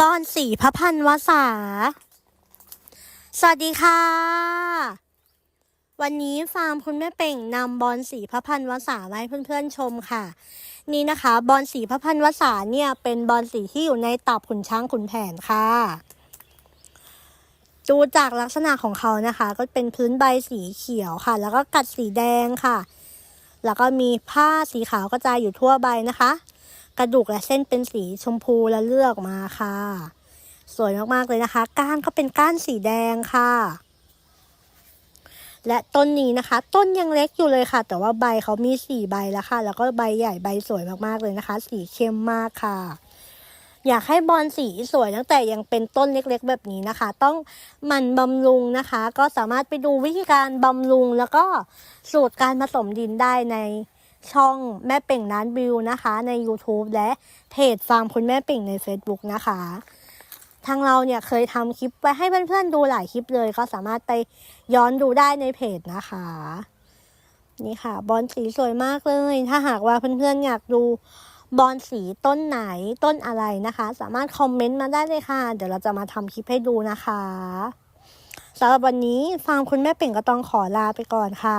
บอนสีพระพันวษา สวัสดีค่ะ วันนี้ฟาร์มคุณแม่เป่งนำบอลสีพระพันวษามาให้เพื่อนๆชมค่ะ นี่นะคะ บอลสีพระพันวษาเนี่ยเป็นบอลสีที่อยู่ในตับขุนช้างขุนแผนค่ะ ดูจากลักษณะของเขานะคะ ก็เป็นพื้นใบสีเขียวค่ะ แล้วก็กัดสีแดงค่ะ แล้วก็มีผ้าสีขาวกระจายอยู่ทั่วใบนะคะ กระดูกและเส้นเป็นสีชมพูและเลือกมาค่ะ สวยมากๆเลยนะคะ ก้านก็เป็นก้านสีแดงค่ะ และต้นนี้นะคะ ต้นยังเล็กอยู่เลยค่ะ แต่ว่าใบเขามีสี่ใบแล้วค่ะ แล้วก็ใบใหญ่ใบสวยมากๆเลยนะคะ สีเข้มมากค่ะอยากให้บอลสีสวยตั้งแต่ยังเป็นต้นเล็กๆ แบบนี้นะคะ ต้องหมันบำรุงนะคะ ก็สามารถไปดูวิธีการบำรุงแล้วก็สูตรการผสมดินได้ใน ช่องแม่เป่งร้านวิวนะคะ ใน YouTube และเพจฟาร์มคุณแม่เป่งใน Facebook นะคะ ทางเราเนี่ยเคยทำคลิปไว้ให้เพื่อนๆดูหลายคลิปเลย ก็สามารถไปย้อนดูได้ในเพจนะคะ นี่ค่ะ บอลสีสวยมากเลย ถ้าหากว่าเพื่อนๆอยากดูบอลสีต้นไหนต้นอะไรนะคะ สามารถคอมเมนต์มาได้เลยค่ะ เดี๋ยวเราจะมาทำคลิปให้ดูนะคะสำหรับวันนี้ฟาร์มคุณแม่เป่งก็ต้องขอลาไปก่อนค่ะ